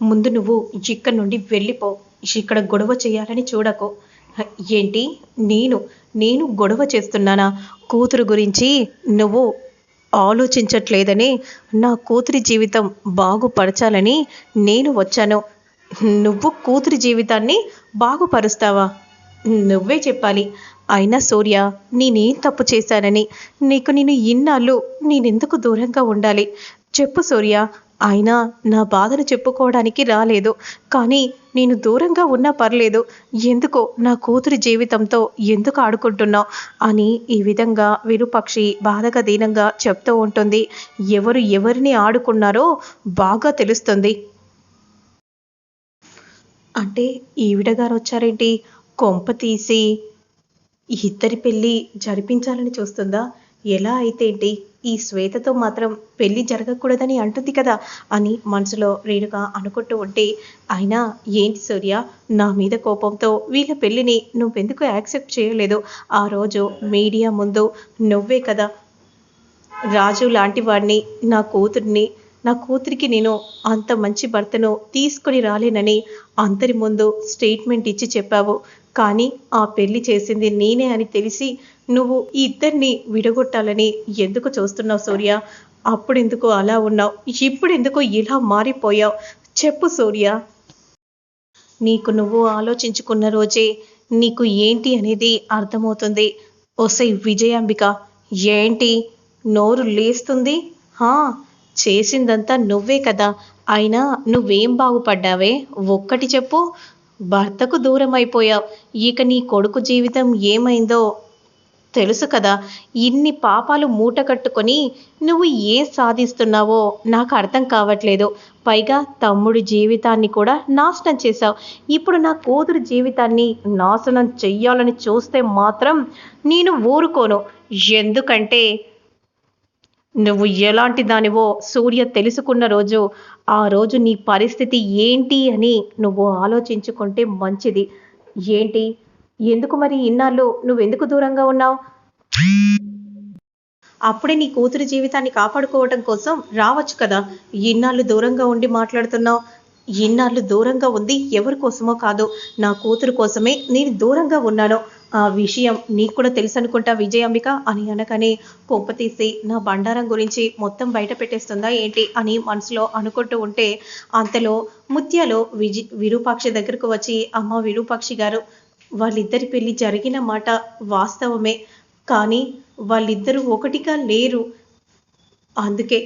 ముందు నువ్వు ఇక్కడి నుండి వెళ్ళిపో. ఇక్కడ గొడవ చేయాలని చూడకు. ఏంటి? నేను నేను గొడవ చేస్తున్నానా? కూతురు గురించి నువ్వు ఆలోచించట్లేదని నా కూతురి జీవితం బాగుపరచాలని నేను వచ్చాను. నువ్వు కూతురి జీవితాన్ని బాగుపరుస్తావా? నువ్వే చెప్పాలి. అయినా సూర్య నేనేం తప్పు చేశానని? నీకు నేను ఇన్నాళ్ళు నేనెందుకు దూరంగా ఉండాలి? చెప్పు సూర్య అయినా నా బాధను చెప్పుకోవడానికి రాలేదు. కానీ నేను దూరంగా ఉన్నా పర్లేదు. ఎందుకో నా కూతురి జీవితంతో ఎందుకు ఆడుకుంటున్నావు? అని ఈ విధంగా విరుపక్షి బాధగా దీనంగా చెప్తూ ఉంటుంది. ఎవరు ఎవరిని ఆడుకున్నారో బాగా తెలుస్తుంది. అంటే ఈవిడ గారు వచ్చారేంటి? కొంప తీసి ఇద్దరి పెళ్ళి జరిపించాలని చూస్తుందా? ఎలా అయితే ఏంటి? ఈ శ్వేతతో మాత్రం పెళ్ళి జరగకూడదని అంటుంది కదా అని మనసులో రేణుక అనుకుంటూ ఉంటే అయినా ఏంటి సూర్య నా మీద కోపంతో వీళ్ళ పెళ్ళిని నువ్వెందుకు యాక్సెప్ట్ చేయలేదు? ఆ రోజు మీడియా ముందు నువ్వే కదా రాజు లాంటి వాడిని నా కూతుర్ని నా కూతురికి నేను అంత మంచి భర్తను తీసుకొని రాలేనని అందరి ముందు స్టేట్మెంట్ ఇచ్చి చెప్పావు. కానీ ఆ పెళ్ళి చేసింది నేనే అని తెలిసి నువ్వు ఈ ఇద్దరిని విడగొట్టాలని ఎందుకు చూస్తున్నావు సూర్య? అప్పుడెందుకు అలా ఉన్నావు? ఇప్పుడెందుకు ఇలా మారిపోయావు? చెప్పు సూర్య. నీకు నువ్వు ఆలోచించుకున్న రోజే నీకు ఏంటి అనేది అర్థమవుతుంది. ఒసై విజయాంబిక ఏంటి? నోరు లేస్తుంది? హా చేసిందంతా నువ్వే కదా. అయినా నువ్వేం బాగుపడ్డావే? ఒక్కటి చెప్పు. భర్తకు దూరం అయిపోయావు ఇక నీ కొడుకు జీవితం ఏమైందో తెలుసు కదా ఇన్ని పాపాలు మూట కట్టుకొని నువ్వు ఏం సాధిస్తున్నావో నాకు అర్థం కావట్లేదు. పైగా తమ్ముడి జీవితాన్ని కూడా నాశనం చేశావు. ఇప్పుడు నా కూతురు జీవితాన్ని నాశనం చెయ్యాలని చూస్తే మాత్రం నేను ఊరుకోను. ఎందుకంటే నువ్వు ఎలాంటి దానివో సూర్య తెలుసుకున్న రోజు ఆ రోజు నీ పరిస్థితి ఏంటి అని నువ్వు ఆలోచించుకుంటే మంచిది. ఏంటి? ఎందుకు మరి ఇన్నాళ్ళు నువ్వెందుకు దూరంగా ఉన్నావు? అప్పుడే నీ కూతురి జీవితాన్ని కాపాడుకోవటం కోసం రావచ్చు కదా. ఇన్నాళ్ళు దూరంగా ఉండి మాట్లాడుతున్నావు. ఇన్నాళ్ళు దూరంగా ఉంది ఎవరి కోసమో కాదు. నా కూతురు కోసమే నేను దూరంగా ఉన్నాను. ఆ విషయం నీకు కూడా తెలుసు అనుకుంటా విజయాంబిక అని అనగానే కొంప తీసి నా బండారం గురించి మొత్తం బయట పెట్టేస్తుందా ఏంటి అని మనసులో అనుకుంటూ ఉంటే అంతలో ముత్యాలో విజి విరూపాక్షి దగ్గరకు వచ్చి అమ్మ విరూపాక్షి గారు వాళ్ళిద్దరి పెళ్ళి జరిగిన మాట వాస్తవమే కానీ వాళ్ళిద్దరూ ఒకటిగా లేరు. అందుకే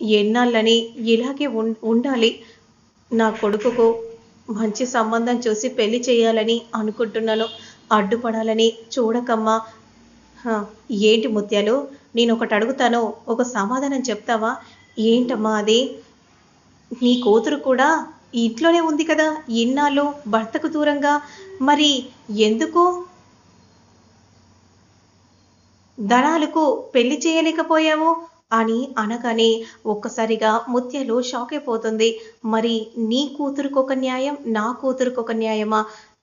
ఎన్నాళ్ళని ఇలాగే ఉండాలి. నా కొడుకుకు మంచి సంబంధం చూసి పెళ్ళి చేయాలని అనుకుంటున్నాను. అడ్డుపడాలని చూడకమ్మా. ఏంటి ముత్యాలు? నేను ఒకటి అడుగుతాను. ఒక సమాధానం చెప్తావా? ఏంటమ్మా అది? నీ కూతురు కూడా ఇంట్లోనే ఉంది కదా ఇన్నాళ్ళు భర్తకు దూరంగా. మరి ఎందుకు? ధనాలకు పెళ్ళి చేయలేకపోయావు అని అనగానే ఒక్కసారిగా ముత్యాలు షాక్ అయిపోతుంది. మరి నీ కూతురుకు ఒక న్యాయం నా కూతురుకు ఒక న్యాయమా?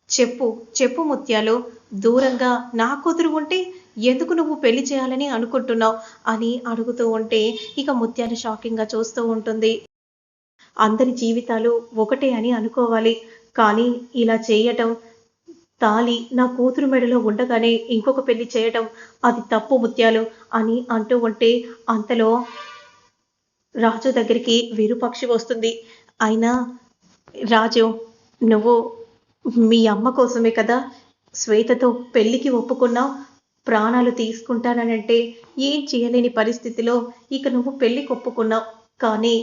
చెప్పు చెప్పు ముత్యాలు. దూరంగా నా కూతురు ఉంటే ఎందుకు నువ్వు పెళ్ళి చేయాలని అనుకుంటున్నావు అని అడుగుతూ ఉంటే ఇక ముత్యాలు షాకింగ్గా చూస్తూ ఉంటుంది. అందరి జీవితాలు ఒకటే అని అనుకోవాలి. కానీ ఇలా చేయటం తాలి నా కూతురు మెడలో ఉండగానే ఇంకొక పెళ్ళి చేయటం అది తప్పు ముత్యాలు అని అంటూ ఉంటే అంతలో రాజు దగ్గరికి విరుపక్షి వస్తుంది. అయినా రాజు నువ్వు మీ అమ్మ కోసమే కదా శ్వేతతో పెళ్ళికి ఒప్పుకున్నావు ప్రాణాలు తీసుకుంటానంటే ఏం చేయలేని పరిస్థితిలో ఇక నువ్వు పెళ్ళికి ఒప్పుకున్నావు. కానీ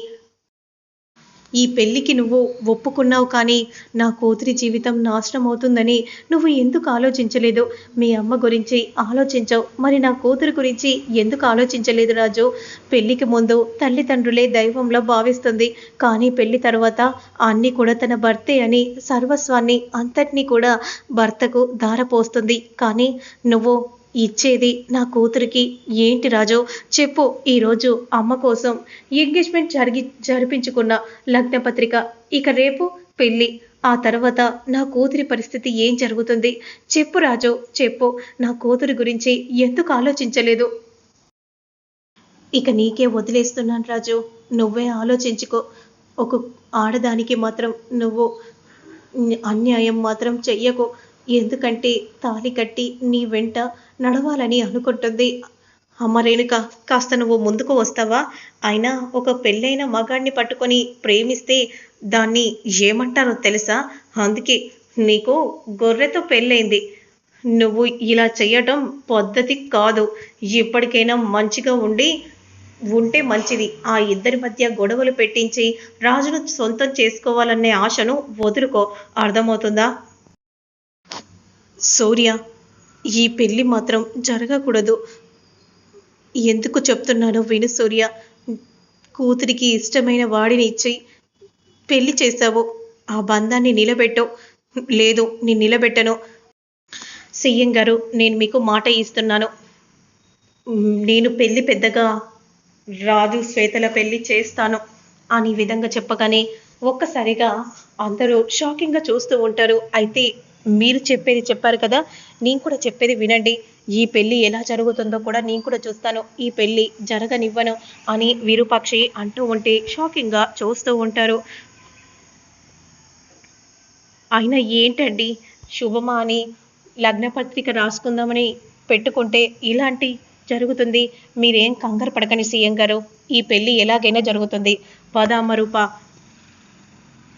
ఈ పెళ్ళికి నువ్వు ఒప్పుకున్నావు కానీ నా కూతురి జీవితం నాశనం అవుతుందని నువ్వు ఎందుకు ఆలోచించలేదు? మీ అమ్మ గురించి ఆలోచించవు. మరి నా కూతురు గురించి ఎందుకు ఆలోచించలేదు రాజు? పెళ్ళికి ముందు తల్లిదండ్రులే దైవంలో భావిస్తుంది. కానీ పెళ్ళి తర్వాత అన్ని కూడా తన భర్తే అని సర్వస్వాన్ని అంతటినీ కూడా భర్తకు ధారపోస్తుంది. కానీ నువ్వు ఇచ్చేది నా కూతురికి. ఏంటి రాజు? చెప్పు ఈరోజు అమ్మ కోసం ఎంగేజ్మెంట్ జరిగి జరిపించుకున్న లగ్నపత్రిక. ఇక రేపు పెళ్ళి. ఆ తర్వాత నా కూతురి పరిస్థితి ఏం జరుగుతుంది? చెప్పు రాజు చెప్పు. నా కూతురి గురించి ఎందుకు ఆలోచించలేదు? ఇక నీకే వదిలేస్తున్నాను రాజు. నువ్వే ఆలోచించుకో. ఒక ఆడదానికి మాత్రం నువ్వు అన్యాయం మాత్రం చెయ్యకు. ఎందుకంటే తాళి కట్టి నీ వెంట నడవాలని అనుకుంటుంది. అమ్మ రేణుక కాస్త నువ్వు ముందుకు వస్తావా? అయినా ఒక పెళ్ళైన మగాడిని పట్టుకొని ప్రేమిస్తే దాన్ని ఏమంటారో తెలుసా? అందుకే నీకు గొర్రెతో పెళ్ళైంది. నువ్వు ఇలా చేయటం పద్ధతి కాదు. ఇప్పటికైనా మంచిగా ఉండి ఉంటే మంచిది. ఆ ఇద్దరి మధ్య గొడవలు పెట్టించి రాజును సొంతం చేసుకోవాలనే ఆశను వదులుకో. అర్థమవుతుందా? సూర్య ఈ పెళ్ళి మాత్రం జరగకూడదు. ఎందుకు చెప్తున్నానో విను సూర్య. కూతురికి ఇష్టమైన వాడిని ఇచ్చి పెళ్ళి చేశావు ఆ బంధాన్ని నిలబెట్టవు లేదు నేను నిలబెట్టను. సీఎం గారు నేను మీకు మాట ఇస్తున్నాను. నేను పెళ్ళి పెద్దగా రాజు శ్వేతల పెళ్ళి చేస్తాను అని విధంగా చెప్పగానే ఒక్కసారిగా అందరూ షాకింగ్గా చూస్తూ ఉంటారు. అయితే మీరు చెప్పేది చెప్పారు కదా నేను కూడా చెప్పేది వినండి. ఈ పెళ్ళి ఎలా జరుగుతుందో కూడా నేను కూడా చూస్తాను. ఈ పెళ్ళి జరగనివ్వను అని విరూపాక్షి అంటూ ఉంటే షాకింగ్గా చూస్తూ ఉంటారు. అయినా ఏంటండి? శుభమా అని లగ్నపత్రిక రాసుకుందామని పెట్టుకుంటే ఇలాంటి జరుగుతుంది. మీరేం కంగారు పడకని సీఎం గారు. ఈ పెళ్ళి ఎలాగైనా జరుగుతుంది. పదామరూప రూప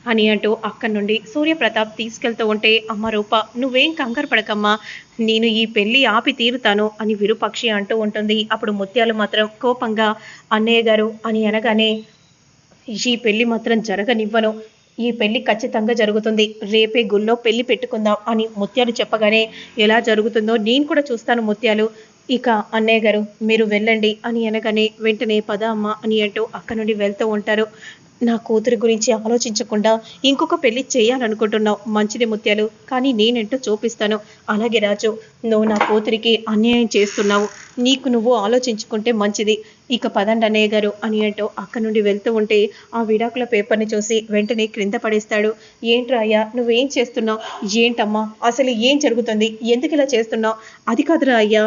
అని అంటూ అక్కడి నుండి సూర్యప్రతాప్ తీసుకెళ్తూ ఉంటే అమ్మ రూప నువ్వేం కంగారు పడకమ్మా నేను ఈ పెళ్ళి ఆపి తీరుతాను అని విరుపక్షి అంటూ ఉంటుంది. అప్పుడు ముత్యాలు మాత్రం కోపంగా అన్నయ్య గారు అని అనగానే ఈ పెళ్ళి మాత్రం జరగనివ్వను. ఈ పెళ్ళి ఖచ్చితంగా జరుగుతుంది. రేపే గుళ్ళో పెళ్ళి పెట్టుకుందాం అని ముత్యాలు చెప్పగానే ఎలా జరుగుతుందో నేను కూడా చూస్తాను ముత్యాలు. ఇక అన్నయ్య గారు మీరు వెళ్ళండి అని అనగానే వెంటనే పద అమ్మ అని అంటూ అక్క నుండి వెళ్తూ ఉంటారు. నా కూతురి గురించి ఆలోచించకుండా ఇంకొక పెళ్ళి చేయాలనుకుంటున్నావు. మంచిది ముత్యాలు కానీ నేనేంటో చూపిస్తాను. అలాగే రాజు నువ్వు నా కూతురికి అన్యాయం చేస్తున్నావు. నీకు నువ్వు ఆలోచించుకుంటే మంచిది. ఇక పదండి అన్నయ్య గారు అని అంటూ అక్కడి నుండి వెళ్తూ ఉంటే ఆ విడాకుల పేపర్ని చూసి వెంటనే క్రింద పడేస్తాడు. ఏంట్రా అయ్యా నువ్వేం చేస్తున్నావు? ఏంటమ్మా అసలు ఏం జరుగుతుంది? ఎందుకు ఇలా చేస్తున్నావు? అది కాదురా అయ్యా.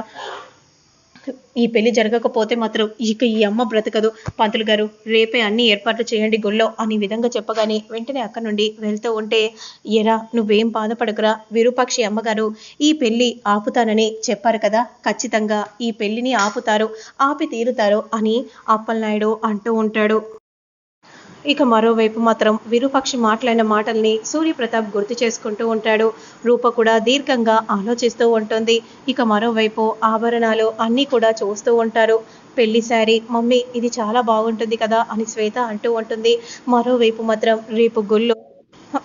ఈ పెళ్ళి జరగకపోతే మాత్రం ఇక ఈ అమ్మ బ్రతకదు. పంతులు గారు రేపే అన్ని ఏర్పాట్లు చేయండి గుళ్ళో అని విధంగా చెప్పగానే వెంటనే అక్కడ నుండి వెళ్తూ ఉంటే ఎరా నువ్వేం బాధపడకురా విరూపాక్షి అమ్మగారు ఈ పెళ్ళి ఆపుతానని చెప్పారు కదా. ఖచ్చితంగా ఈ పెళ్ళిని ఆపుతారు ఆపి తీరుతారు అని అప్పలనాయుడు అంటూ ఉంటాడు. ఇక మరోవైపు మాత్రం విరూపాక్షి మాట్లాడిన మాటల్ని సూర్యప్రతాప్ గుర్తు చేసుకుంటూ ఉంటాడు. రూప కూడా దీర్ఘంగా ఆలోచిస్తూ ఉంటుంది. ఇక మరోవైపు ఆభరణాలు అన్నీ కూడా చూస్తూ ఉంటారు. పెళ్ళి శారీ మమ్మీ ఇది చాలా బాగుంటుంది కదా అని శ్వేత అంటూ ఉంటుంది. మరోవైపు మాత్రం రేపు గుళ్ళు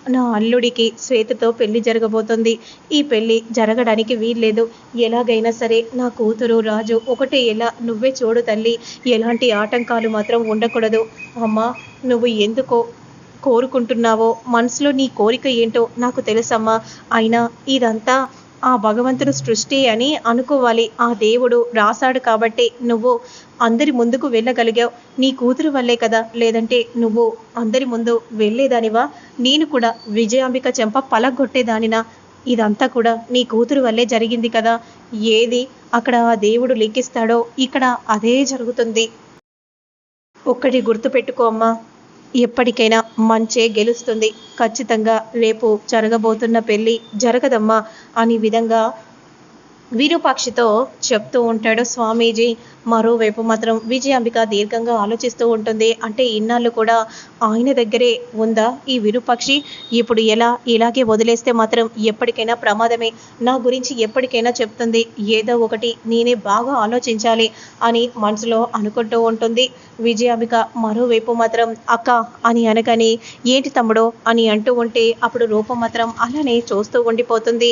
నా అల్లుడికి శ్వేతతో పెళ్ళి జరగబోతుంది. ఈ పెళ్ళి జరగడానికి వీల్లేదు. ఎలాగైనా సరే నా కూతురు రాజు ఒకటే ఎలా నువ్వే చూడు తల్లి ఎలాంటి ఆటంకాలు మాత్రం ఉండకూడదు. అమ్మా నువ్వు ఎందుకో కోరుకుంటున్నావో మనసులో నీ కోరిక ఏంటో నాకు తెలుసమ్మా. అయినా ఇదంతా ఆ భగవంతుడు సృష్టి అని అనుకోవాలి. ఆ దేవుడు రాశాడు కాబట్టి నువ్వు అందరి ముందుకు వెళ్ళగలిగావు. నీ కూతురు వల్లే కదా? లేదంటే నువ్వు అందరి ముందు వెళ్ళేదానివా? నేను కూడా విజయాంబిక చెంప పలగొట్టేదానినా? ఇదంతా కూడా నీ కూతురు వల్లే జరిగింది కదా? ఏది అక్కడ ఆ దేవుడు లెక్కిస్తాడో ఇక్కడ అదే జరుగుతుంది. ఒక్కటి గుర్తుపెట్టుకో అమ్మా. ఎప్పటికైనా మంచే గెలుస్తుంది. ఖచ్చితంగా రేపు జరగబోతున్న పెళ్ళి జరగదమ్మా అని విధంగా విరూపాక్షితో చెప్తూ ఉంటాడు స్వామీజీ మరోవైపు మాత్రం విజయాంబిక దీర్ఘంగా ఆలోచిస్తూ ఉంటుంది. అంటే ఇన్నాళ్ళు కూడా ఆయన దగ్గరే ఉందా ఈ విరూపాక్షి? ఇప్పుడు ఎలా ఇలాగే వదిలేస్తే మాత్రం ఎప్పటికైనా ప్రమాదమే? నా గురించి ఎప్పటికైనా చెప్తుంది. ఏదో ఒకటి నేనే బాగా ఆలోచించాలి అని మనసులో అనుకుంటూ ఉంటుంది విజయాంబిక. మరోవైపు మాత్రం అక్క అని అనగానే ఏంటి తమ్ముడో అని అంటూ ఉంటే అప్పుడు రూపం మాత్రం అలానే చూస్తూ ఉండిపోతుంది.